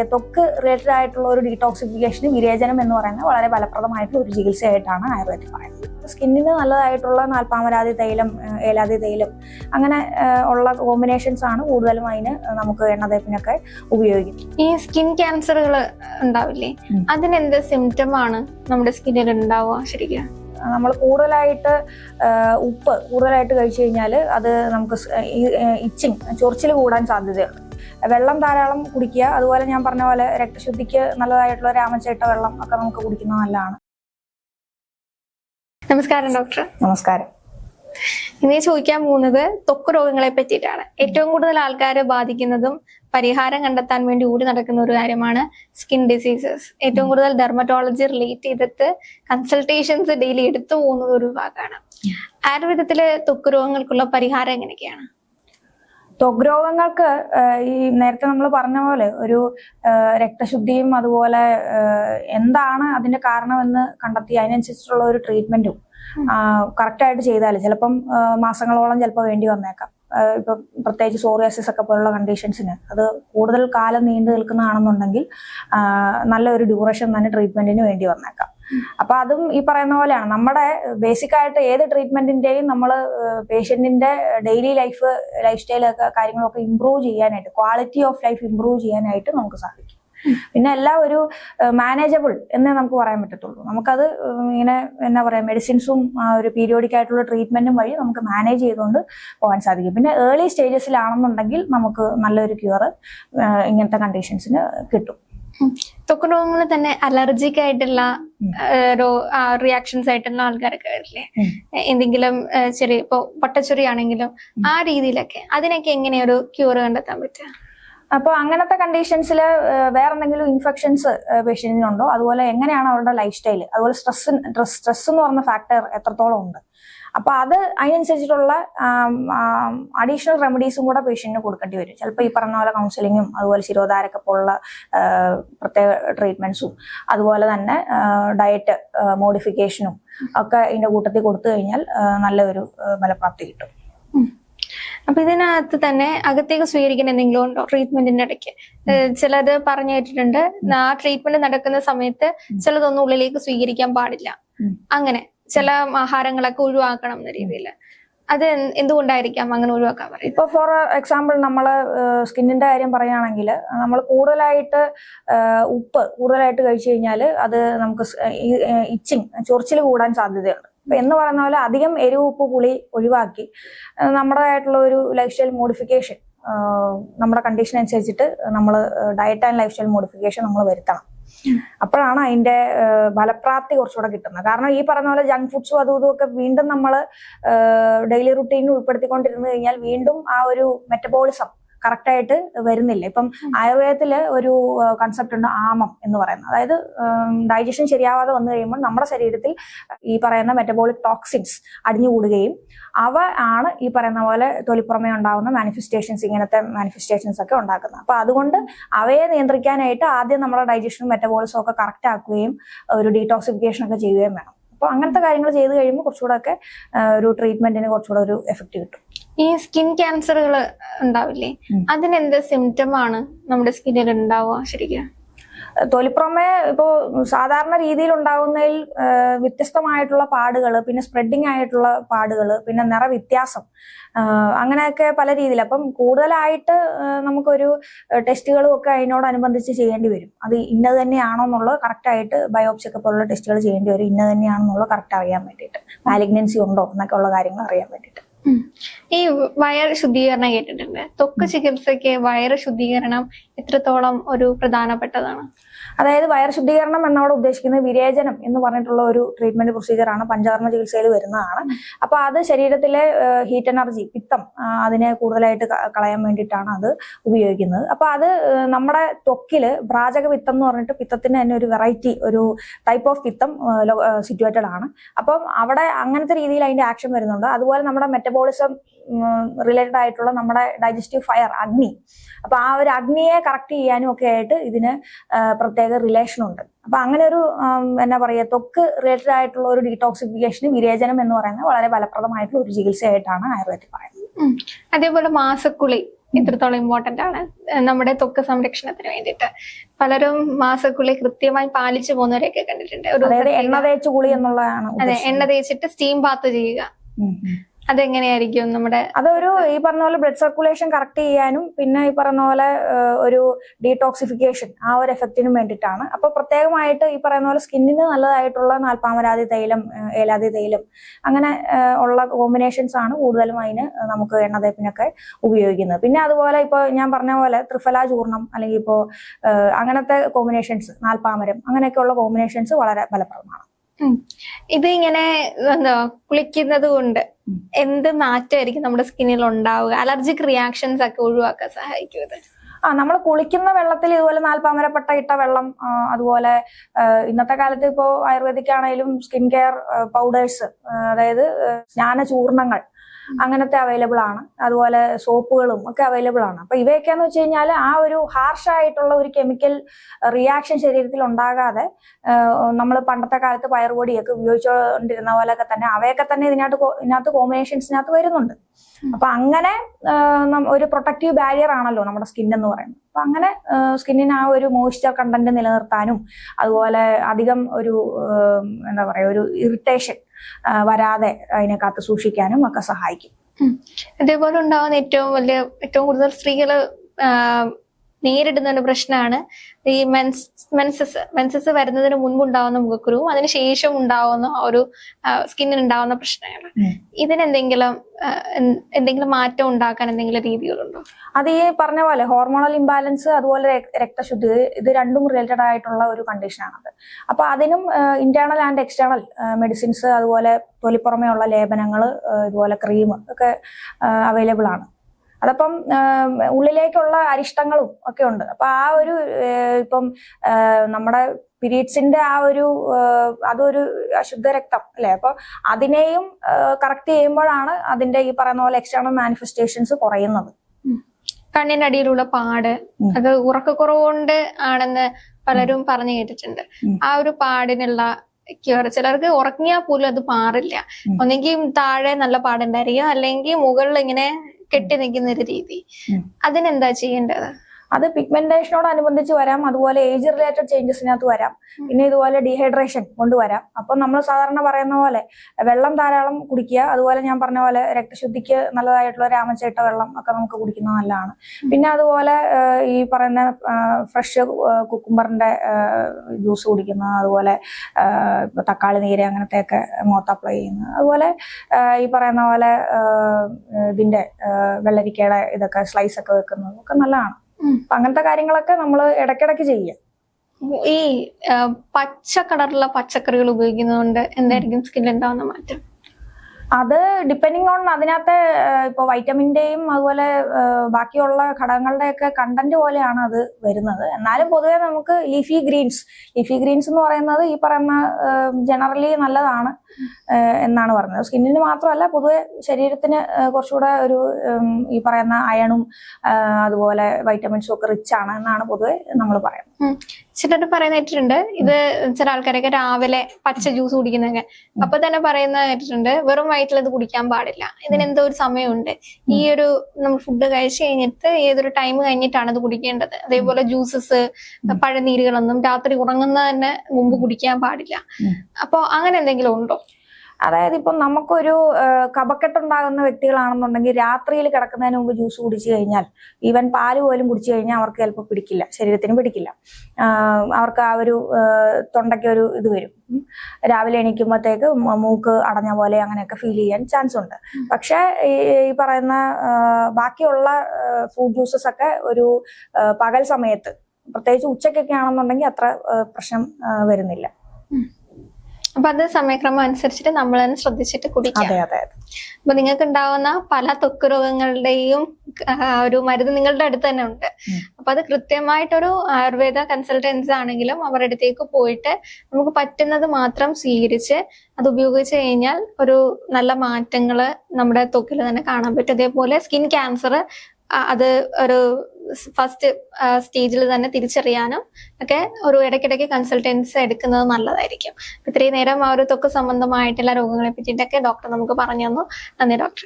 ത്വക്ക് റിലേറ്റഡ് ആയിട്ടുള്ള ഒരു ഡീടോക്സിഫിക്കേഷന് വിരേചനം എന്ന് പറയുന്നത് വളരെ ഫലപ്രദമായിട്ടുള്ള ഒരു ചികിത്സയായിട്ടാണ് ആയുർവേദം പറയുന്നത്. സ്കിന്നിന് നല്ലതായിട്ടുള്ള നാൽപ്പാമരാതി തൈലം ഏലാതി തൈലം അങ്ങനെ ഉള്ള കോമ്പിനേഷൻസ് ആണ് കൂടുതലും അതിന് നമുക്ക് എണ്ണ തേപ്പിനൊക്കെ ഉപയോഗിക്കുന്നത്. ഈ സ്കിൻ ക്യാൻസറുകൾ ഉണ്ടാവില്ലേ. അതിനെന്ത് സിംറ്റം ആണ് നമ്മുടെ സ്കിന്നിൽ ഉണ്ടാവുക ശരിക്കും? നമ്മൾ കൂടുതലായിട്ട് ഉപ്പ് കൂടുതലായിട്ട് കഴിച്ചു കഴിഞ്ഞാൽ അത് നമുക്ക് ഇച്ചിങ് ചൊറിച്ചിൽ കൂടാൻ സാധ്യതയുണ്ട്. വെള്ളം ധാരാളം കുടിക്കുക. അതുപോലെ ഞാൻ പറഞ്ഞ പോലെ രക്തശുദ്ധിക്ക് നല്ലതായിട്ടുള്ള രാമചേട്ട വെള്ളം ഒക്കെ നമുക്ക് കുടിക്കുന്നത് നല്ലതാണ്. നമസ്കാരം ഡോക്ടർ. നമസ്കാരം. ഇനി ചോദിക്കാൻ പോകുന്നത് ത്വക്ക് രോഗങ്ങളെ പറ്റിയിട്ടാണ്. ഏറ്റവും കൂടുതൽ ആൾക്കാരെ ബാധിക്കുന്നതും പരിഹാരം കണ്ടെത്താൻ വേണ്ടി ഓടി നടക്കുന്ന ഒരു കാര്യമാണ് സ്കിൻ ഡിസീസസ്. ഏറ്റവും കൂടുതൽ ഡെർമറ്റോളജി റിലേറ്റ് ചെയ്തിട്ട് കൺസൾട്ടേഷൻസ് ഡെയിലി എടുത്തു പോകുന്നത് ഒരു ഭാഗമാണ് ആയുർവേദത്തിലെ ത്വക്ക് രോഗങ്ങൾക്കുള്ള പരിഹാരം എങ്ങനെയൊക്കെയാണ്? ത്വഗ് രോഗങ്ങൾക്ക് ഈ നേരത്തെ നമ്മൾ പറഞ്ഞ പോലെ ഒരു രക്തശുദ്ധിയും അതുപോലെ എന്താണ് അതിന്റെ കാരണമെന്ന് കണ്ടെത്തി അതിനനുസരിച്ചുള്ള ഒരു ട്രീറ്റ്മെന്റും കറക്റ്റായിട്ട് ചെയ്താൽ ചിലപ്പം മാസങ്ങളോളം ചിലപ്പോൾ വേണ്ടി വന്നേക്കാം. ഇപ്പൊ പ്രത്യേകിച്ച് സോറിയാസിസ് ഒക്കെ പോലുള്ള കണ്ടീഷൻസിന് അത് കൂടുതൽ കാലം നീണ്ടു നിൽക്കുന്നതാണെന്നുണ്ടെങ്കിൽ നല്ലൊരു ഡ്യൂറേഷൻ തന്നെ ട്രീറ്റ്മെന്റിന് വേണ്ടി വന്നേക്കാം. അപ്പൊ അതും ഈ പറയുന്ന പോലെയാണ്. നമ്മുടെ ബേസിക് ആയിട്ട് ഏത് ട്രീറ്റ്മെന്റിന്റെയും നമ്മൾ പേഷ്യന്റിന്റെ ഡെയിലി ലൈഫ് ലൈഫ് സ്റ്റൈലൊക്കെ കാര്യങ്ങളൊക്കെ ഇമ്പ്രൂവ് ചെയ്യാനായിട്ട് ക്വാളിറ്റി ഓഫ് ലൈഫ് ഇമ്പ്രൂവ് ചെയ്യാനായിട്ട് നമുക്ക് സാധിക്കും. പിന്നെ എല്ലാം ഒരു മാനേജബിൾ എന്നേ നമുക്ക് പറയാൻ പറ്റത്തുള്ളൂ. നമുക്കത് ഇങ്ങനെ എന്നാ പറയാ മെഡിസിൻസും ഒരു പീരിയോഡിക് ആയിട്ടുള്ള ട്രീറ്റ്മെന്റും വഴി നമുക്ക് മാനേജ് ചെയ്തുകൊണ്ട് പോകാൻ സാധിക്കും. പിന്നെ ഏർലി സ്റ്റേജസിലാണെന്നുണ്ടെങ്കിൽ നമുക്ക് നല്ലൊരു ക്യൂർ ഇങ്ങനത്തെ കണ്ടീഷൻസിന് കിട്ടും. ത്വക്ക് രോഗങ്ങൾ തന്നെ അലർജിക് ആയിട്ടുള്ള റിയാക്ഷൻസ് ആയിട്ടുള്ള ആൾക്കാരൊക്കെ വരില്ലേ. എന്തെങ്കിലും ചെറിയ ഇപ്പൊ പൊട്ടച്ചൊറി ആണെങ്കിലും ആ രീതിയിലൊക്കെ അതിനൊക്കെ എങ്ങനെ ഒരു ക്യൂർ കണ്ടെത്താൻ പറ്റുക? അപ്പോൾ അങ്ങനത്തെ കണ്ടീഷൻസിൽ വേറെ എന്തെങ്കിലും ഇൻഫെക്ഷൻസ് പേഷ്യന്റിനുണ്ടോ അതുപോലെ എങ്ങനെയാണ് അവരുടെ ലൈഫ് സ്റ്റൈൽ അതുപോലെ സ്ട്രെസ് സ്ട്രെസ് എന്ന് പറഞ്ഞ ഫാക്ടർ എത്രത്തോളം ഉണ്ട്? അപ്പൊ അത് അതിനനുസരിച്ചിട്ടുള്ള അഡീഷണൽ റെമഡീസും കൂടെ പേഷ്യന്റിന് കൊടുക്കേണ്ടി വരും. ചിലപ്പോൾ ഈ പറഞ്ഞ പോലെ കൗൺസിലിങ്ങും അതുപോലെ ശിരോധാരൊക്കെ പോലുള്ള പ്രത്യേക ട്രീറ്റ്മെന്റ്സും അതുപോലെ തന്നെ ഡയറ്റ് മോഡിഫിക്കേഷനും ഒക്കെ ഇതിന്റെ കൂട്ടത്തിൽ കൊടുത്തു കഴിഞ്ഞാൽ നല്ലൊരു ഫലപ്രാപ്തി കിട്ടും. അപ്പൊ ഇതിനകത്ത് തന്നെ അകത്തേക്ക് സ്വീകരിക്കുന്ന എന്തെങ്കിലും ഉണ്ടോ ട്രീറ്റ്മെന്റിന്റെ ഇടയ്ക്ക്? ചിലത് പറഞ്ഞു കേട്ടിട്ടുണ്ട്. ആ ട്രീറ്റ്മെന്റ് നടക്കുന്ന സമയത്ത് ചിലതൊന്നും ഉള്ളിലേക്ക് സ്വീകരിക്കാൻ പാടില്ല. അങ്ങനെ. ചില ആഹാരങ്ങളൊക്കെ ഒഴിവാക്കണം എന്ന രീതിയിൽ അത് എന്ത് എന്തുകൊണ്ടായിരിക്കാം അങ്ങനെ ഒഴിവാക്കാൻ പറയുന്നത്? ഇപ്പൊ ഫോർ എക്സാമ്പിൾ നമ്മൾ സ്കിന്നിന്റെ കാര്യം പറയുകയാണെങ്കിൽ നമ്മൾ കൂടുതലായിട്ട് ഉപ്പ് കൂടുതലായിട്ട് കഴിച്ചു കഴിഞ്ഞാൽ അത് നമുക്ക് ഇച്ചിങ് ചൊറിച്ചിൽ കൂടാൻ സാധ്യതയുണ്ട്. എന്ന് പറയുന്ന പോലെ അധികം എരിവ് ഉപ്പ് പുളി ഒഴിവാക്കി നമ്മുടേതായിട്ടുള്ള ഒരു ലൈഫ് സ്റ്റൈൽ മോഡിഫിക്കേഷൻ നമ്മുടെ കണ്ടീഷൻ അനുസരിച്ചിട്ട് നമ്മൾ diet and life style modification നമ്മൾ വരുത്തണം. അപ്പോഴാണ് അതിന്റെ ഫലപ്രാപ്തി കുറച്ചുകൂടെ കിട്ടുന്നത്. കാരണം ഈ പറഞ്ഞ പോലെ ജങ്ക് ഫുഡ്സും അതും ഇതും ഒക്കെ വീണ്ടും നമ്മൾ ഡെയിലി റുട്ടീനിൽ ഉൾപ്പെടുത്തിക്കൊണ്ടിരുന്നു കഴിഞ്ഞാൽ വീണ്ടും ആ ഒരു മെറ്റബോളിസം കറക്റ്റ് ആയിട്ട് വരുന്നില്ല. ഇപ്പം ആയുർവേദത്തിൽ ഒരു കൺസെപ്റ്റ് ഉണ്ട് ആമം എന്ന് പറയുന്നത്. അതായത് ഡൈജഷൻ ശരിയാവാതെ വന്നു കഴിയുമ്പോൾ നമ്മുടെ ശരീരത്തിൽ ഈ പറയുന്ന മെറ്റബോളിക് ടോക്സിൻസ് അടിഞ്ഞുകൂടുകയും അവ ആണ് ഈ പറയുന്ന പോലെ തൊലിപ്പുറമേ ഉണ്ടാകുന്ന മാനിഫെസ്റ്റേഷൻസ് ഇങ്ങനത്തെ മാനിഫെസ്റ്റേഷൻസ് ഒക്കെ ഉണ്ടാക്കുന്നത്. അപ്പൊ അതുകൊണ്ട് അവയെ നിയന്ത്രിക്കാനായിട്ട് ആദ്യം നമ്മുടെ ഡൈജഷനും മെറ്റബോളിസം ഒക്കെ കറക്റ്റ് ആക്കുകയും ഒരു ഡീടോക്സിഫിക്കേഷൻ ഒക്കെ ചെയ്യുകയും വേണം. അപ്പൊ അങ്ങനത്തെ കാര്യങ്ങൾ ചെയ്ത് കഴിയുമ്പോൾ കുറച്ചുകൂടെ ഒക്കെ ഒരു ട്രീറ്റ്മെന്റിന് കുറച്ചുകൂടെ ഒരു എഫക്റ്റ് കിട്ടും. ഈ സ്കിൻ ക്യാൻസറുകൾ ഉണ്ടാവില്ലേ. അതിനെന്ത് സിംറ്റം ആണ് നമ്മുടെ സ്കിന്നിൽ ഉണ്ടാവുക ശരിക്കും? തൊലിപ്പുറമെ ഇപ്പോൾ സാധാരണ രീതിയിൽ ഉണ്ടാകുന്നതിൽ വ്യത്യസ്തമായിട്ടുള്ള പാടുകൾ പിന്നെ സ്പ്രെഡിങ് ആയിട്ടുള്ള പാടുകൾ പിന്നെ നിറവ്യത്യാസം അങ്ങനെയൊക്കെ പല രീതിയിൽ അപ്പം കൂടുതലായിട്ട് നമുക്കൊരു ടെസ്റ്റുകളും ഒക്കെ അതിനോടനുബന്ധിച്ച് ചെയ്യേണ്ടി വരും. അത് ഇന്നത് തന്നെയാണോ എന്നുള്ളത് കറക്റ്റായിട്ട് ബയോപ്സി ഒക്കെ പോലുള്ള ടെസ്റ്റുകൾ ചെയ്യേണ്ടി വരും. ഇന്നത് തന്നെയാണെന്നുള്ളത് കറക്റ്റ് അറിയാൻ വേണ്ടിയിട്ട്. മാലിഗ്നൻസി ഉണ്ടോ എന്നൊക്കെ ഉള്ള കാര്യങ്ങൾ അറിയാൻ വേണ്ടിയിട്ട്. ഈ വയർ ശുദ്ധീകരണം കേട്ടിട്ടുണ്ട്. ത്വക്ക് ചികിത്സയ്ക്ക് വയറ് ശുദ്ധീകരണം എത്രത്തോളം ഒരു പ്രധാനപ്പെട്ടതാണ്? അതായത് വയർ ശുദ്ധീകരണം എന്നവിടെ ഉദ്ദേശിക്കുന്നത് വിരേചനം എന്ന് പറഞ്ഞിട്ടുള്ള ഒരു ട്രീറ്റ്മെന്റ് പ്രൊസീജിയർ ആണ്. പഞ്ചകർമ്മ ചികിത്സയിൽ വരുന്നതാണ്. അപ്പോൾ അത് ശരീരത്തിലെ ഹീറ്റ് എനർജി പിത്തം അതിനെ കൂടുതലായിട്ട് കളയാൻ വേണ്ടിയിട്ടാണ് അത് ഉപയോഗിക്കുന്നത്. അപ്പോൾ അത് നമ്മുടെ ത്വക്കിൽ പ്രാചക പിത്തം എന്ന് പറഞ്ഞിട്ട് പിത്തത്തിന് തന്നെ ഒരു വെറൈറ്റി ഒരു ടൈപ്പ് ഓഫ് പിത്തം സിറ്റുവേറ്റഡ് ആണ്. അപ്പം അവിടെ അങ്ങനത്തെ രീതിയിൽ അതിന്റെ ആക്ഷൻ വരുന്നുണ്ട്. അതുപോലെ നമ്മുടെ മെറ്റബോളിസം റിലേറ്റഡ് ആയിട്ടുള്ള നമ്മുടെ ഡൈജസ്റ്റീവ് ഫയർ അഗ്നി. അപ്പൊ ആ ഒരു അഗ്നിയെ കറക്റ്റ് ചെയ്യാനും ഒക്കെ ആയിട്ട് ഇതിന് പ്രത്യേക റിലേഷൻ ഉണ്ട്. അപ്പൊ അങ്ങനെ ഒരു എന്നാ പറയുക തൊക്ക് റിലേറ്റഡ് ആയിട്ടുള്ള ഒരു ഡീടോക്സിഫിക്കേഷന് വിരേചനം എന്ന് പറയുന്നത് വളരെ ഫലപ്രദമായിട്ടുള്ള ഒരു ചികിത്സയായിട്ടാണ് ആയുർവേദത്തിൽ പറയുന്നത്. അതേപോലെ മാസക്കുളി എത്രത്തോളം ഇമ്പോർട്ടന്റ് ആണ്. നമ്മുടെ തൊക്ക് സംരക്ഷണത്തിന് വേണ്ടിയിട്ട്. പലരും മാസക്കുളി കൃത്യമായി പാലിച്ചു പോകുന്നവരെയൊക്കെ കണ്ടിട്ടുണ്ട്. ഒരു എണ്ണ തേച്ച് കുളി എന്നുള്ളതാണ് അതെ എണ്ണ തേച്ചിട്ട് സ്റ്റീം ബാത്ത് ചെയ്യുക. അതെങ്ങനെയായിരിക്കും നമ്മുടെ അതൊരു ഈ പറഞ്ഞ പോലെ ബ്ലഡ് സർക്കുലേഷൻ കറക്റ്റ് ചെയ്യാനും പിന്നെ ഈ പറഞ്ഞ പോലെ ഒരു ഡീടോക്സിഫിക്കേഷൻ ആ ഒരു എഫക്റ്റിനും വേണ്ടിയിട്ടാണ് അപ്പൊ പ്രത്യേകമായിട്ട് ഈ പറയുന്ന പോലെ സ്കിന്നിന് നല്ലതായിട്ടുള്ള നാൽപ്പാമരാതി തൈലം ഏലാതി തൈലം അങ്ങനെ ഉള്ള കോമ്പിനേഷൻസ് ആണ് കൂടുതലും അതിന് നമുക്ക് എണ്ണ തേപ്പിനൊക്കെ ഉപയോഗിക്കുന്നത് പിന്നെ അതുപോലെ ഇപ്പോൾ ഞാൻ പറഞ്ഞ പോലെ ത്രിഫല ചൂർണം അല്ലെങ്കിൽ ഇപ്പോ അങ്ങനത്തെ കോമ്പിനേഷൻസ് നാൽപ്പാമരം അങ്ങനെയൊക്കെയുള്ള കോമ്പിനേഷൻസ് വളരെ ഫലപ്രദമാണ്. ഇത് ഇങ്ങനെ എന്താ കുളിക്കുന്നത് കൊണ്ട് എന്ത് മാറ്റമായിരിക്കും നമ്മുടെ സ്കിന്നിൽ ഉണ്ടാവുക? അലർജിക് റിയാക്ഷൻസ് ഒക്കെ ഒഴിവാക്കാൻ സഹായിക്കും ഇത്. ആ നമ്മൾ കുളിക്കുന്ന വെള്ളത്തിൽ ഇതുപോലെ നാൽപ്പാമരപ്പെട്ട ഇട്ട വെള്ളം അതുപോലെ ഇന്നത്തെ കാലത്ത് ഇപ്പോൾ ആയുർവേദിക് ആണെങ്കിലും സ്കിൻ കെയർ പൗഡേഴ്സ് അതായത് സ്നാന ചൂർണങ്ങൾ അങ്ങനത്തെ അവൈലബിൾ ആണ്. അതുപോലെ സോപ്പുകളും ഒക്കെ അവൈലബിൾ ആണ്. അപ്പൊ ഇവയൊക്കെയെന്ന് വെച്ച് കഴിഞ്ഞാൽ ആ ഒരു ഹാർഷ് ആയിട്ടുള്ള ഒരു കെമിക്കൽ റിയാക്ഷൻ ശരീരത്തിൽ ഉണ്ടാകാതെ നമ്മൾ പണ്ടത്തെ കാലത്ത് പയറുപൊടിയൊക്കെ ഉപയോഗിച്ചുകൊണ്ടിരുന്ന പോലെയൊക്കെ തന്നെ അവയൊക്കെ തന്നെ ഇതിനകത്ത് ഇതിനകത്ത് കോമ്പിനേഷൻസിനകത്ത് വരുന്നുണ്ട്. അപ്പൊ അങ്ങനെ ഒരു പ്രൊട്ടക്റ്റീവ് ബാരിയർ ആണല്ലോ നമ്മുടെ സ്കിൻ എന്ന് പറയുന്നത്. അപ്പൊ അങ്ങനെ സ്കിന്നിന് ആ ഒരു മോയ്സ്ചർ കണ്ടന്റ് നിലനിർത്താനും അതുപോലെ അധികം ഒരു എന്താ പറയാ ഒരു ഇറിറ്റേഷൻ വരാതെ അതിനെ കാത്തു സൂക്ഷിക്കാനും ഒക്കെ സഹായിക്കും. അതേപോലെ ഉണ്ടാവുന്ന ഏറ്റവും വലിയ ഏറ്റവും കൂടുതൽ സ്ത്രീകൾ നേരിടുന്ന ഒരു പ്രശ്നമാണ് ഈ മെൻസ് മെൻസസ് മെൻസസ് വരുന്നതിന് മുൻപ് ഉണ്ടാവുന്ന മുഖക്കുരുവും അതിനുശേഷം ഉണ്ടാവുന്ന ഒരു സ്കിന്നിന് ഉണ്ടാവുന്ന പ്രശ്നങ്ങൾ. ഇതിനെന്തെങ്കിലും എന്തെങ്കിലും മാറ്റം ഉണ്ടാക്കാൻ എന്തെങ്കിലും രീതികളുണ്ടോ? അത് ഈ പറഞ്ഞ പോലെ ഹോർമോണൽ ഇംബാലൻസ് അതുപോലെ രക്തശുദ്ധി ഇത് ഇത് രണ്ടും റിലേറ്റഡ് ആയിട്ടുള്ള ഒരു കണ്ടീഷനാണത് അപ്പൊ അതിനും ഇന്റേണൽ ആൻഡ് എക്സ്റ്റേണൽ മെഡിസിൻസ് അതുപോലെ തൊലിപ്പുറമേ ഉള്ള ലേപനങ്ങൾ ഇതുപോലെ ക്രീം ഒക്കെ അവൈലബിൾ ആണ്. അതപ്പം ഉള്ളിലേക്കുള്ള അരിഷ്ടങ്ങളും ഒക്കെ ഉണ്ട്. അപ്പൊ ആ ഒരു ഇപ്പം നമ്മുടെ പീരീഡ്സിന്റെ ആ ഒരു അതൊരു അശുദ്ധ രക്തം അല്ലെ? അപ്പൊ അതിനെയും കറക്റ്റ് ചെയ്യുമ്പോഴാണ് അതിന്റെ ഈ പറയുന്ന പോലെ എക്സ്റ്റേണൽ മാനിഫെസ്റ്റേഷൻസ് കുറയുന്നത്. കണ്ണിനടിയിലുള്ള പാട് അത് ഉറക്കക്കുറവ് കൊണ്ട് ആണെന്ന് പലരും പറഞ്ഞു കേട്ടിട്ടുണ്ട്. ആ ഒരു പാടിനുള്ള ക്യൂർ ചിലർക്ക് ഉറങ്ങിയാൽ പോലും അത് മാറില്ല. ഒന്നെങ്കിൽ താഴെ നല്ല പാടുണ്ടായിരിക്കും അല്ലെങ്കിൽ മുകളിൽ ഇങ്ങനെ കെട്ടി നിൽക്കുന്ന ഒരു രീതി. അതിനെന്താ ചെയ്യേണ്ടത്? അത് പിഗ്മെന്റേഷനോടനുബന്ധിച്ച് വരാം. അതുപോലെ ഏജ് റിലേറ്റഡ് ചേഞ്ചസിനകത്ത് വരാം. പിന്നെ ഇതുപോലെ ഡീഹൈഡ്രേഷൻ കൊണ്ടുവരാം. അപ്പൊ നമ്മൾ സാധാരണ പറയുന്ന പോലെ വെള്ളം ധാരാളം കുടിക്കുക അതുപോലെ ഞാൻ പറഞ്ഞ പോലെ രക്തശുദ്ധിക്ക് നല്ലതായിട്ടുള്ള രാമച്ചേട്ട വെള്ളം ഒക്കെ നമുക്ക് കുടിക്കുന്നത് നല്ലതാണ്. പിന്നെ അതുപോലെ ഈ പറയുന്ന ഫ്രഷ് കുക്കുംബറിന്റെ ജ്യൂസ് കുടിക്കുന്നത് അതുപോലെ തക്കാളി നീര് അങ്ങനത്തെ ഒക്കെ മുഖത്ത് അപ്ലൈ ചെയ്യുന്നത്. അതുപോലെ ഈ പറയുന്ന പോലെ ഇതിന്റെ വെള്ളരിക്കയുടെ ഇതൊക്കെ സ്ലൈസ് ഒക്കെ വെക്കുന്നത് ഒക്കെ നല്ലതാണ്. അപ്പൊ അങ്ങനത്തെ കാര്യങ്ങളൊക്കെ നമ്മൾ ഇടയ്ക്കിടയ്ക്ക് ചെയ്യാം. ഈ പച്ച കളറുള്ള പച്ചക്കറികൾ ഉപയോഗിക്കുന്നതുകൊണ്ട് എന്തായിരിക്കും സ്കിന്നിൽ ഉണ്ടാവുന്ന മാറ്റം? അത് ഡിപ്പെൻഡിങ് ഓൺ അതിനകത്തെ ഇപ്പോൾ വൈറ്റമിന്റെയും അതുപോലെ ബാക്കിയുള്ള ഘടകങ്ങളുടെയൊക്കെ കണ്ടന്റ് പോലെയാണ് അത് വരുന്നത്. എന്നാലും പൊതുവെ നമുക്ക് ലീഫി ഗ്രീൻസ് ലീഫി ഗ്രീൻസ് എന്ന് പറയുന്നത് ഈ പറയുന്ന ജനറലി നല്ലതാണ് എന്നാണ് പറഞ്ഞത്. സ്കിന്നിന് മാത്രമല്ല പൊതുവെ ശരീരത്തിന് കുറച്ചുകൂടെ ഒരു ഈ പറയുന്ന അയണും അതുപോലെ വൈറ്റമിൻസും ഒക്കെ റിച്ച് ആണ് എന്നാണ് പൊതുവെ നമ്മൾ പറയുന്നത്. ചിലർ പറയുന്ന കേട്ടിട്ടുണ്ട്. ഇത് ചില ആൾക്കാരൊക്കെ രാവിലെ പച്ച ജ്യൂസ് കുടിക്കുന്നൊക്കെ അപ്പൊ തന്നെ പറയുന്ന കേട്ടിട്ടുണ്ട്. വെറും വയറ്റിൽ ഇത് കുടിക്കാൻ പാടില്ല. ഇതിന് എന്തോ ഒരു സമയമുണ്ട്. ഈ ഒരു നമ്മൾ ഫുഡ് കഴിച്ചു കഴിഞ്ഞിട്ട് ഏതൊരു ടൈം കഴിഞ്ഞിട്ടാണ് ഇത് കുടിക്കേണ്ടത്? അതേപോലെ ജ്യൂസസ് പഴനീരുകളൊന്നും രാത്രി ഉറങ്ങുന്നതിന് മുമ്പ് കുടിക്കാൻ പാടില്ല. അപ്പൊ അങ്ങനെ എന്തെങ്കിലും ഉണ്ടോ? അതായത് ഇപ്പം നമുക്കൊരു കപക്കെട്ടുണ്ടാകുന്ന വ്യക്തികളാണെന്നുണ്ടെങ്കിൽ രാത്രിയിൽ കിടക്കുന്നതിന് മുമ്പ് ജ്യൂസ് കുടിച്ചു കഴിഞ്ഞാൽ ഈവൻ പാൽ പോലും കുടിച്ചു കഴിഞ്ഞാൽ അവർക്ക് ചിലപ്പോൾ പിടിക്കില്ല ശരീരത്തിന് പിടിക്കില്ല. അവർക്ക് ആ ഒരു തൊണ്ടയ്ക്ക് ഒരു ഇത് വരും. രാവിലെ എണീക്കുമ്പോഴത്തേക്ക് മൂക്ക് അടഞ്ഞ പോലെ അങ്ങനെയൊക്കെ ഫീൽ ചെയ്യാൻ ചാൻസ് ഉണ്ട്. പക്ഷേ ഈ പറയുന്ന ബാക്കിയുള്ള ഫ്രൂട്ട് ജ്യൂസസ് ഒക്കെ ഒരു പകൽ സമയത്ത് പ്രത്യേകിച്ച് ഉച്ചയ്ക്കൊക്കെ ആണെന്നുണ്ടെങ്കിൽ അത്ര പ്രശ്നം വരുന്നില്ല. അപ്പൊ അത് സമയക്രമം അനുസരിച്ചിട്ട് നമ്മൾ തന്നെ ശ്രദ്ധിച്ചിട്ട് കുടിക്കാം. അതെ അതെ അപ്പൊ നിങ്ങൾക്ക് ഉണ്ടാവുന്ന പല ത്വക്ക് രോഗങ്ങളുടെയും ഒരു മരുന്ന് നിങ്ങളുടെ അടുത്ത് തന്നെ ഉണ്ട്. അപ്പൊ അത് കൃത്യമായിട്ടൊരു ആയുർവേദ കൺസൾട്ടൻസ് ആണെങ്കിലും അവരുടെ അടുത്തേക്ക് പോയിട്ട് നമുക്ക് പറ്റുന്നത് മാത്രം സ്വീകരിച്ച് അത് ഉപയോഗിച്ച് കഴിഞ്ഞാൽ ഒരു നല്ല മാറ്റങ്ങൾ നമ്മുടെ തൊക്കിൽ തന്നെ കാണാൻ പറ്റും. അതേപോലെ സ്കിൻ ക്യാൻസർ അത് ഒരു ഫസ്റ്റ് സ്റ്റേജിൽ തന്നെ തിരിച്ചറിയാനും ഒക്കെ ഒരു ഇടയ്ക്കിടയ്ക്ക് കൺസൾട്ടൻസ് എടുക്കുന്നത് നല്ലതായിരിക്കും. ഇത്രയും നേരം ആ ഒരു ത്വക്ക് സംബന്ധമായിട്ടുള്ള രോഗങ്ങളെ പറ്റിയിട്ടൊക്കെ ഡോക്ടർ നമുക്ക് പറഞ്ഞു തന്നു. നന്ദി ഡോക്ടർ